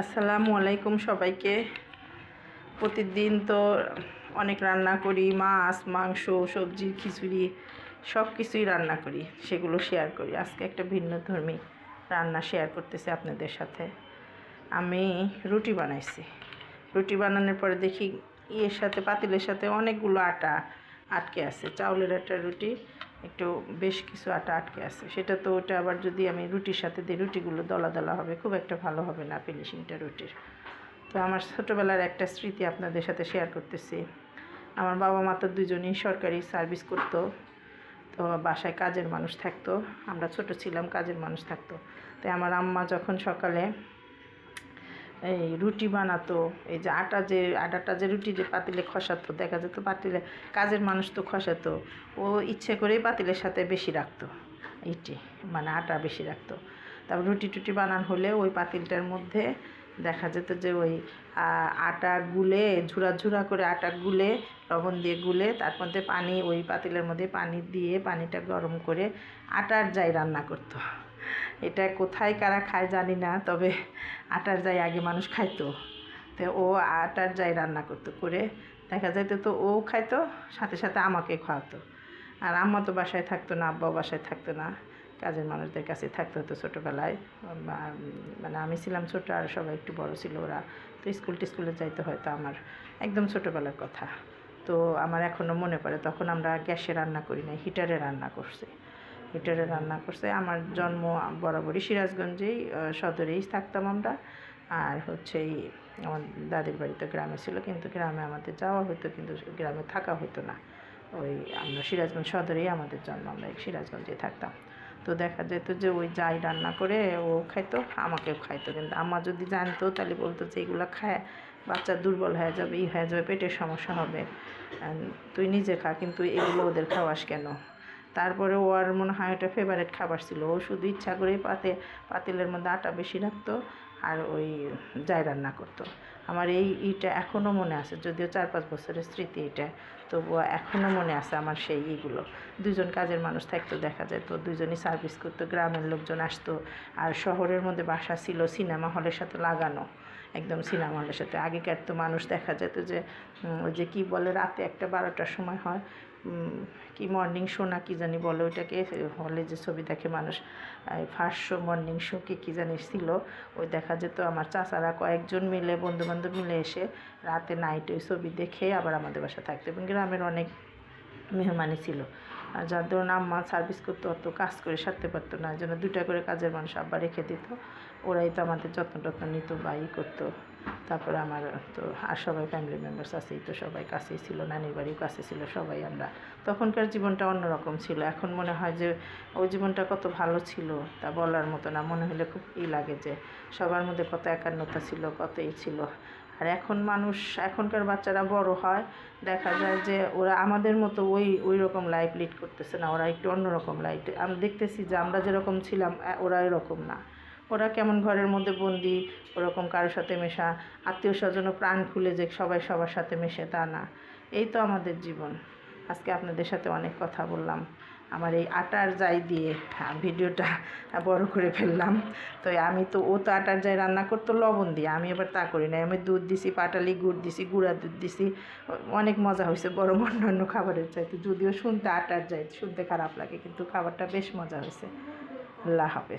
আসসালামু আলাইকুম সবাইকে। প্রতিদিন তো অনেক রান্না করি, মাছ, মাংস, সবজি, খিচুড়ি সব কিছুই রান্না করি, সেগুলো শেয়ার করি। আজকে একটা ভিন্ন ধর্মী রান্না শেয়ার করতেছি আপনাদের সাথে। আমি রুটি বানাইছি। রুটি বানানোর পরে দেখি, ইয়ের সাথে, পাতিলের সাথে অনেকগুলো আটা আটকে আছে। চাউলের একটা রুটি একটু বেশ কিছু আটা আটকে আছে। সেটা তো ওটা আবার যদি আমি রুটির সাথে দিই, রুটিগুলো দলা দলা হবে, খুব একটা ভালো হবে না ফিনিশিংটা রুটির। তো আমার ছোটোবেলার একটা স্মৃতি আপনাদের সাথে শেয়ার করতেছি। আমার বাবা মা তো দুজনেই সরকারি সার্ভিস করতো, তো বাসায় কাজের মানুষ থাকতো, আমরা ছোট ছিলাম, কাজের মানুষ থাকতো। তাই আমার আম্মা যখন সকালে এই রুটি বানাতো, এই যে আটা যে, আটাটা যে রুটি যে পাতিলে খসাতো, দেখা যেত পাতিলে, কাজের মানুষ তো খসাতো, ও ইচ্ছে করেই পাতিলের সাথে বেশি রাখতো, ইটি মানে আটা বেশি রাখতো। তারপর রুটি টুটি বানান হলে ওই পাতিলটার মধ্যে দেখা যেত যে ওই আটা গুলে, ঝুরা ঝুরা করে আটা গুলে, লবণ দিয়ে গুলে, তার মধ্যে পানি, ওই পাতিলের মধ্যে পানি দিয়ে পানিটা গরম করে আটার যাই রান্না করতো। এটা কোথায়, কারা খায় জানি না, তবে আটার যাই আগে মানুষ খাইতো। তো ও আটার যাই রান্না করতো করে। দেখা যাইত তো ও খাইতো, সাথে সাথে আমাকে খাওয়াতো। আর আম্মা তো বাসায় থাকতো না, আব্বাও বাসায় থাকতো না, কাজের মানুষদের কাছে থাকতে হতো ছোটোবেলায়। মানে আমি ছিলাম ছোটো, আর সবাই একটু বড় ছিল ওরা। তো স্কুল টিস্কুলে যাইতে হয়তো আমার একদম ছোটোবেলার কথা। তো আমার এখনও মনে পড়ে, তখন আমরা গ্যাসে রান্না করি না হিটারে রান্না করছি। হিটারে রান্না করছে। আমার জন্ম বরাবরই সিরাজগঞ্জেই সদরেই থাকতাম আমরা। আর হচ্ছে এই আমার দাদির বাড়িতে গ্রামে ছিল, কিন্তু গ্রামে আমাদের যাওয়া হতো, কিন্তু গ্রামে থাকা হতো না। ওই আমরা সিরাজগঞ্জ সদরেই আমাদের জন্ম, আমরা সিরাজগঞ্জে থাকতাম। তো দেখা যেত যে ওই যাই রান্না করে ও খাইতো, আমাকেও খাইতো। কিন্তু আম্মা যদি জানতো, তাহলে বলতো যে এগুলো খায়, বাচ্চা দুর্বল হয়ে যাবে, ই হয়ে যাবে, পেটের সমস্যা হবে। তুই নিজে খা, কিন্তু এগুলো ওদের খাওয়াস কেন? তারপরে ও আর মনে হয় ওটা ফেভারেট খাবার ছিল। ও শুধু ইচ্ছা করেই পাতে, পাতিলের মধ্যে আটা বেশি রাখতো আর ওই যাই রান্না করতো। আমার এই ইটা এখনও মনে আছে, যদিও চার পাঁচ বছরের স্মৃতি এটা, তবুও এখনও মনে আছে আমার সেই ইগুলো। দুজন কাজের মানুষ থাকতো, দেখা যায় তো দুজনই সার্ভিস করতো, গ্রামের লোকজন আসতো আর শহরের মধ্যে বাসা ছিল সিনেমা হলের সাথে লাগানো। একদম সিনেমা হলের সাথে। আগেকার তো মানুষ দেখা যেত যে ওই যে কী বলে, রাতে একটা বারোটার সময় হয় কি মর্নিং শো না কী জানি বলে ওইটাকে, হলে যে ছবি দেখে মানুষ ফার্স্ট শো মর্নিং শো কি কী জানি ছিল, ওই দেখা যেত আমার চাচারা কয়েকজন মিলে বন্ধু বান্ধব মিলে এসে রাতে নাইট ওই ছবি দেখে আবার আমাদের বাসা থাকতো এবং গ্রামের অনেক মেহমানি ছিল। আর যার ধরুন আম্মা সার্ভিস করতে, অত কাজ করে সারতে পারতো না জন্য দুটা করে কাজের মানুষ আব্বা রেখে দিত। ওরাই তো আমাদের যত্ন টত্ন নিত বা ই করতো। তারপরে আমার তো আর সবাই ফ্যামিলি মেম্বার্স আছেই তো, সবাই কাছেই ছিল, নানির বাড়িও কাছে ছিল সবাই আমরা। তখনকার জীবনটা অন্যরকম ছিল, এখন মনে হয় যে ওই জীবনটা কত ভালো ছিল তা বলার মতো না, মনে হলে খুব ই লাগে যে সবার মধ্যে কত একান্নতা ছিল, কত ই ছিল। আর এখন মানুষ, এখনকার বাচ্চারা বড় হয়, দেখা যায় যে ওরা আমাদের মতো ওই ওই রকম লাইফ লিড করতেছে না, ওরা একটু অন্যরকম লাইফ আমি দেখতেছি যে আমরা যেরকম ছিলাম ওরা এরকম না। ওরা কেমন ঘরের মধ্যে বন্দি, ওরকম কারোর সাথে মেশা আত্মীয় স্বজনও প্রাণ খুলে যে সবাই সবার সাথে মেশে তা না। এই তো আমাদের জীবন। আজকে আপনাদের সাথে অনেক কথা বললাম। আমার এই আটার জাই দিয়ে হ্যাঁ, ভিডিওটা বড় করে ফেললাম। তো আমি তো ও তো আটার জাই রান্না করতো লবণ দিয়ে আমি এবার তা করি না আমি দুধ দিছি পাটালি গুড় দিছি গুঁড়া দুধ দিছি। অনেক মজা হয়েছে বড় অন্যান্য খাবারের চাইতে। যদিও শুনতে আটার যাই শুনতে খারাপ লাগে কিন্তু খাবারটা বেশ মজা হয়েছে আল্লাহ হাফেজ।